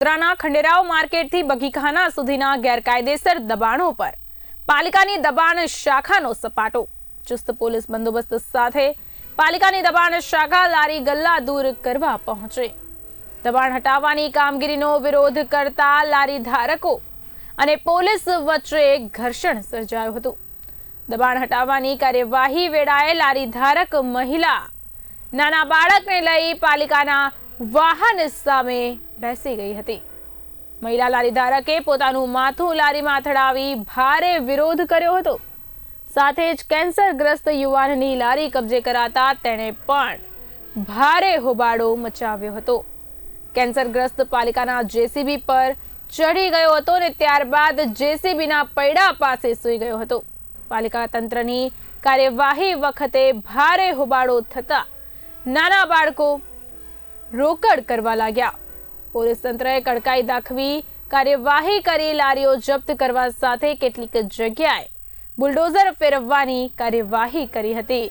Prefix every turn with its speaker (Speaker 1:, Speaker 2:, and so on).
Speaker 1: વડોદરાના ખંડેરાવ માર્કેટથી બગીખાના સુધીના ગેરકાયદેસર દબાણો પર પાલિકાની દબાણ શાખાનો સપાટો. ચુસ્ત પોલીસ બંદોબસ્ત સાથે પાલિકાની દબાણ શાખા લારી ગલ્લા દૂર કરવા પહોંચે. દબાણ હટાવવાની કામગીરીનો વિરોધ કરતા લારી ધારકો અને પોલીસ વચ્ચે ઘર્ષણ સર્જાયું હતું. દબાણ હટાવવાની કાર્યવાહી વેળાએ લારી ધારક મહિલા નાના બાળકને લઈ પાલિકાના વાહન સામે બેસી ગઈ હતી. મહિલા લારી ધારકે પોતાનું માથું લારીમાં અથડાવી ભારે વિરોધ કર્યો હતો. સાથે જ કેન્સરગ્રસ્ત યુવાનની લારી કબજે કરાતા તેણે પણ ભારે હોબાળો મચાવ્યો હતો. કેન્સરગ્રસ્ત પાલિકાના જેસીબી પર ચડી ગયો હતો અને ત્યારબાદ જેસીબીના પૈડા પાસે સૂઈ ગયો હતો. પાલિકા તંત્રની કાર્યવાહી વખતે ભારે હોબાળો થતા નાના બાળકો રોકડ કરવા લાગ્યા. પોલીસ તંત્રએ કડકાઈ દાખવી કાર્યવાહી કરી લારીઓ જપ્ત કરવા સાથે કેટલીક જગ્યાએ બુલડોઝર ફેરવવાની કાર્યવાહી કરી હતી.